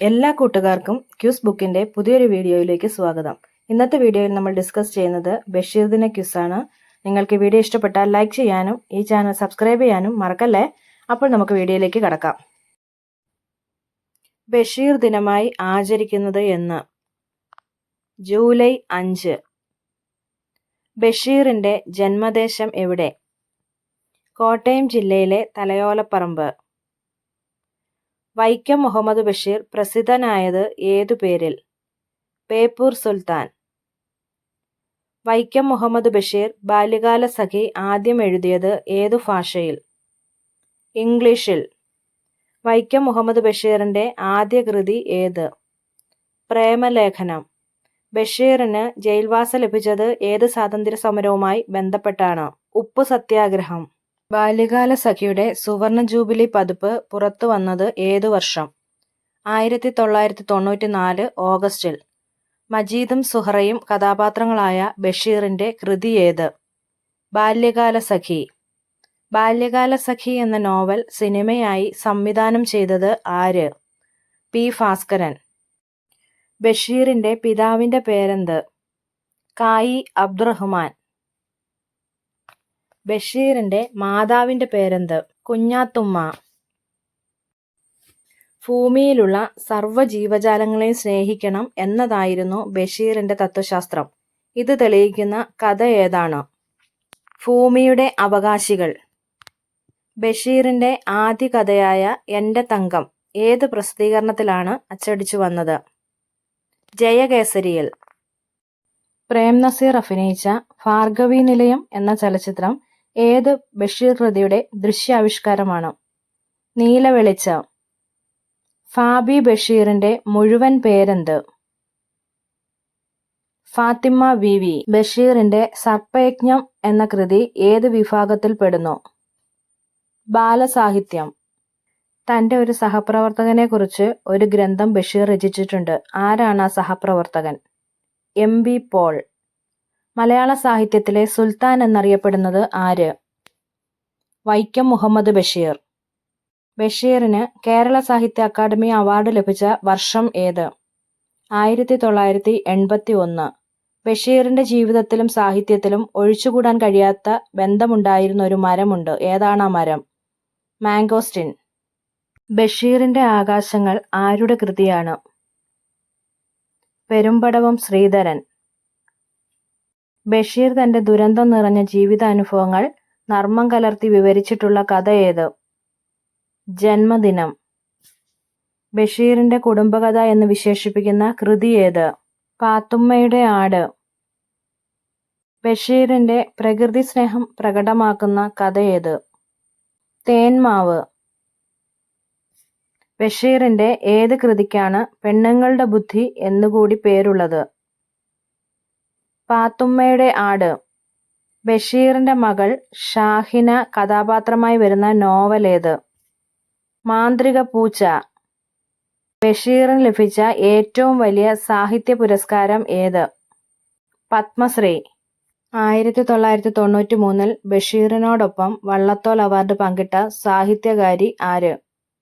എല്ലാ കൂട്ടുകാർക്കും ക്യൂസ് ബുക്കിന്റെ പുതിയൊരു വീഡിയോയിലേക്ക് സ്വാഗതം. ഇന്നത്തെ വീഡിയോയിൽ നമ്മൾ ഡിസ്കസ് ചെയ്യുന്നത് ബഷീർ ദിന ആണ് നിങ്ങൾക്ക് വീഡിയോ ഇഷ്ടപ്പെട്ടാൽ ലൈക്ക് ചെയ്യാനും ഈ ചാനൽ സബ്സ്ക്രൈബ് ചെയ്യാനും മറക്കല്ലേ? അപ്പോൾ നമുക്ക് വീഡിയോയിലേക്ക് കടക്കാം. ബഷീർ ദിനമായി ആചരിക്കുന്നത് എന്ന്. ജൂലൈ അഞ്ച്. ബഷീറിന്റെ ജന്മദേശം എവിടെ? കോട്ടയം ജില്ലയിലെ തലയോലപ്പറമ്പ്. വൈക്കം മുഹമ്മദ് ബഷീർ പ്രസിദ്ധനായത് ഏതു പേരിൽ? പേപ്പൂർ സുൽത്താൻ. വൈക്കം മുഹമ്മദ് ബഷീർ ബാല്യകാല സഖി ആദ്യം എഴുതിയത് ഏതു ഭാഷയിൽ? ഇംഗ്ലീഷിൽ. വൈക്കം മുഹമ്മദ് ബഷീറിന്റെ ആദ്യ കൃതി ഏത്? പ്രേമലേഖനം. ബഷീറിന് ജയിൽവാസം ലഭിച്ചത് ഏത് സ്വാതന്ത്ര്യ സമരവുമായി ബന്ധപ്പെട്ടാണ്? ഉപ്പു സത്യാഗ്രഹം ബാല്യകാല സഖിയുടെ സുവർണ ജൂബിലി പതിപ്പ് പുറത്തു വന്നത് ഏതു വർഷം? ആയിരത്തി തൊള്ളായിരത്തി തൊണ്ണൂറ്റി നാല് ഓഗസ്റ്റിൽ. മജീദും സുഹറയും കഥാപാത്രങ്ങളായ ബഷീറിന്റെ കൃതി ഏത്? ബാല്യകാല സഖി. ബാല്യകാല സഖി എന്ന നോവൽ സിനിമയായി സംവിധാനം ചെയ്തത് ആര്? പി. ഭാസ്കരൻ. ബഷീറിന്റെ പിതാവിന്റെ പേരെന്ത്? കായി അബ്ദുറഹ്മാൻ. ബഷീറിന്റെ മാതാവിന്റെ പേരെന്ത്? കുഞ്ഞാത്തുമ്മ. ഭൂമിയിലുള്ള സർവ ജീവജാലങ്ങളെയും സ്നേഹിക്കണം എന്നതായിരുന്നു ബഷീറിന്റെ തത്വശാസ്ത്രം. ഇത് തെളിയിക്കുന്ന കഥ ഏതാണ്? ഭൂമിയുടെ അവകാശികൾ. ബഷീറിന്റെ ആദ്യ കഥയായ എന്റെ തങ്കം ഏത് പ്രസിദ്ധീകരണത്തിലാണ് അച്ചടിച്ചു വന്നത്? ജയകേസരിയിൽ. പ്രേം നസീർ അഭിനയിച്ച ഭാർഗവി നിലയം എന്ന ചലച്ചിത്രം ഏത് ബഷീർ കൃതിയുടെ ദൃശ്യാവിഷ്കാരമാണ്? നീലവെളിച്ചം ഫാബി ബഷീറിന്റെ മുഴുവൻ പേരെന്ത്? Fathima V V. ബഷീറിന്റെ സർപ്പയജ്ഞം എന്ന കൃതി ഏത് വിഭാഗത്തിൽ പെടുന്നു? ബാലസാഹിത്യം. തന്റെ ഒരു സഹപ്രവർത്തകനെ കുറിച്ച് ഒരു ഗ്രന്ഥം ബഷീർ രചിച്ചിട്ടുണ്ട്. ആരാണ് ആ സഹപ്രവർത്തകൻ? M B Paul. മലയാള സാഹിത്യത്തിലെ സുൽത്താൻ എന്നറിയപ്പെടുന്നത് ആര്? വൈക്കം മുഹമ്മദ് ബഷീർ. ബഷീറിന് കേരള സാഹിത്യ അക്കാദമി അവാർഡ് ലഭിച്ച വർഷം ഏത്? ആയിരത്തി തൊള്ളായിരത്തി എൺപത്തി ഒന്ന് ബഷീറിന്റെ ജീവിതത്തിലും സാഹിത്യത്തിലും ഒഴിച്ചുകൂടാൻ കഴിയാത്ത ബന്ധമുണ്ടായിരുന്ന ഒരു മരമുണ്ട്. ഏതാണ് ആ മരം? മാംഗോസ്റ്റിൻ. ബഷീറിന്റെ ആകാശങ്ങൾ ആരുടെ കൃതിയാണ്? പെരുമ്പടവം ശ്രീധരൻ. ബഷീർ തന്റെ ദുരന്തം നിറഞ്ഞ ജീവിതാനുഭവങ്ങൾ നർമ്മം കലർത്തി വിവരിച്ചിട്ടുള്ള കഥ ഏത്? ജന്മദിനം. ബഷീറിന്റെ കുടുംബകഥ എന്ന് വിശേഷിപ്പിക്കുന്ന കൃതി ഏത്? പാത്തുമ്മയുടെ ആട്. ബഷീറിന്റെ പ്രകൃതി സ്നേഹം പ്രകടമാക്കുന്ന കഥ ഏത്? തേന്മാവ് ബഷീറിന്റെ ഏത് കൃതിക്കാണ് പെണ്ണുങ്ങളുടെ ബുദ്ധി എന്നുകൂടി പേരുള്ളത്? പാത്തുമ്മയുടെ ആട്. ബഷീറിന്റെ മകൾ ഷാഹിന കഥാപാത്രമായി വരുന്ന നോവലേത് മാന്ത്രിക പൂച്ച. ബഷീറിന് ലഭിച്ച ഏറ്റവും വലിയ സാഹിത്യ പുരസ്കാരം ഏത്? പത്മശ്രീ. ആയിരത്തി തൊള്ളായിരത്തി തൊണ്ണൂറ്റി മൂന്നിൽ ബഷീറിനോടൊപ്പം വള്ളത്തോൾ അവാർഡ് പങ്കിട്ട സാഹിത്യകാരി ആര്?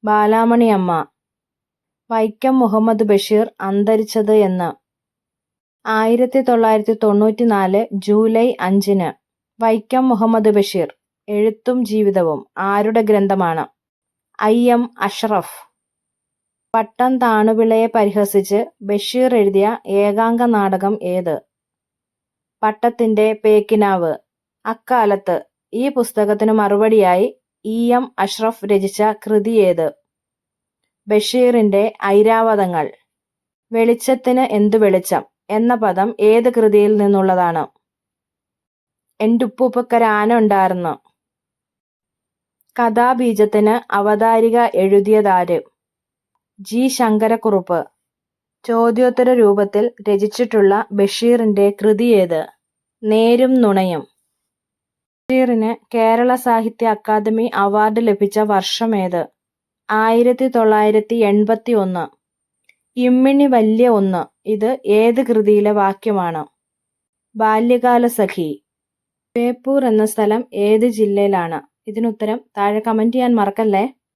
ബാലാമണിയമ്മ. വൈക്കം മുഹമ്മദ് ബഷീർ അന്തരിച്ചത് എന്ന്. ആയിരത്തി തൊള്ളായിരത്തി തൊണ്ണൂറ്റി നാല് ജൂലൈ അഞ്ചിന് വൈക്കം മുഹമ്മദ് ബഷീർ എഴുത്തും ജീവിതവും ആരുടെ ഗ്രന്ഥമാണ്? I M Ashraf. പട്ടം താണുവിളയെ പരിഹസിച്ച് ബഷീർ എഴുതിയ ഏകാംഗ നാടകം ഏത്? പട്ടത്തിന്റെ പേക്കിനാവ്. അക്കാലത്ത് ഈ പുസ്തകത്തിന് മറുപടിയായി ഇ എം അഷ്റഫ് രചിച്ച കൃതി ഏത്? ബഷീറിന്റെ ഐരാവതങ്ങൾ. വെളിച്ചത്തിന് എന്തു വെളിച്ചം? എന്ന പദം ഏത് കൃതിയിൽ നിന്നുള്ളതാണ്? എന്റെ ഉപ്പുപ്പക്കര ആന ഉണ്ടായിരുന്നു കഥാബീജത്തിന് അവതാരിക എഴുതിയതാര്? ജി. ശങ്കരക്കുറുപ്പ്. ചോദ്യോത്തര രൂപത്തിൽ രചിച്ചിട്ടുള്ള ബഷീറിന്റെ കൃതി ഏത്? നേരും നുണയും. ബഷീറിന് കേരള സാഹിത്യ അക്കാദമി അവാർഡ് ലഭിച്ച വർഷമേത് ആയിരത്തി തൊള്ളായിരത്തി എൺപത്തി ഒന്ന് ഇമ്മിണി വല്യ ഒന്ന്. ഇത് ഏത് കൃതിയിലെ വാക്യമാണ്? ബാല്യകാലസഖി ബേപ്പൂർ എന്ന സ്ഥലം ഏത് ജില്ലയിലാണ്? ഇതിനുത്തരം താഴെ കമന്റ് ചെയ്യാൻ മറക്കല്ലേ?